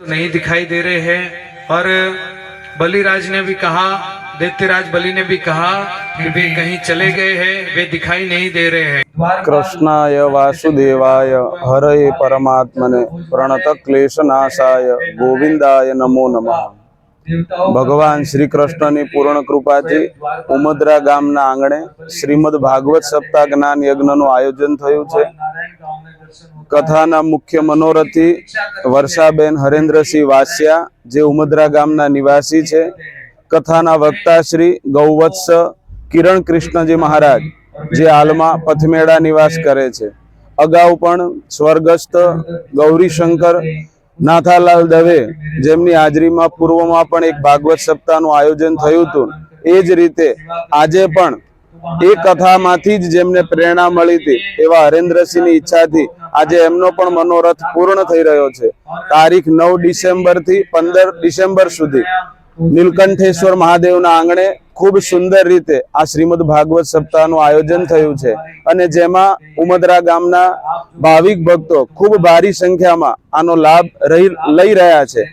नहीं दिखाई दे रहे हैं और बलिराज ने भी कहा दैत्यराज बलि ने भी कहा कि वे कहीं चले गए हैं वे दिखाई नहीं दे रहे हैं કૃષ્ણાય વાસુદેવાય હરયે પરમાત્મને પ્રણત ક્લેશનાશાય ગોવિંદાય નમો નમઃ ભગવાન શ્રી કૃષ્ણની પૂર્ણ કૃપાથી ઉમદરા ગામના આંગણે શ્રીમદ ભાગવત સપ્તાહ જ્ઞાન યજ્ઞનું આયોજન થયું છે કથાના મુખ્ય મનોરથી વર્ષાબેન હરેન્દ્રસિંહ વાસિયા, જે ઉમદરા ગામના નિવાસી છે. કથાના વક્તા શ્રી ગૌવત્સ કિરણ કૃષ્ણજી મહારાજ, જે હાલમાં પથમેડા નિવાસ કરે છે. અગાઉ પણ સ્વર્ગસ્થ ગૌરીશંકર નાથાલાલ દવે જેમની હાજરીમાં પૂર્વમાં પણ એક ભાગવત સપ્તાહનું આયોજન થયું હતું. એ જ રીતે આજે પણ એ કથામાંથી જ જેમને પ્રેરણા મળી હતી, એવા હરેન્દ્રસિંહની ઈચ્છાથી આજે એમનો પણ મનોરથ પૂર્ણ થઈ રહ્યો છે. તારીખ નવ ડિસેમ્બરથી પંદર ડિસેમ્બર સુધી નીલકંઠેશ્વર મહાદેવના આંગણે ખૂબ સુંદર રીતે આ શ્રીમદ ભાગવત સપ્તાહનું આયોજન થયું છે. અને જેમાં ઉમદરા ગામના ભાવિક ભક્તો ખૂબ ભારી સંખ્યામાં આનો લાભ લઈ રહ્યા છે.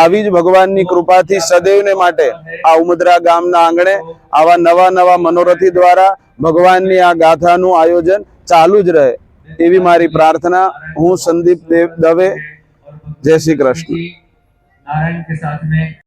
આવી જ ભગવાનની કૃપાથી સદૈવને માટે આ ઉમદરા ગામના આંગણે આવા નવા નવા મનોરથી દ્વારા ભગવાનની આ ગાથાનું આયોજન ચાલુ જ રહે. એવી મારી પ્રાર્થના હું સંદીપ દેવ દવે. જય શ્રી કૃષ્ણ. નારાયણ કે સાથ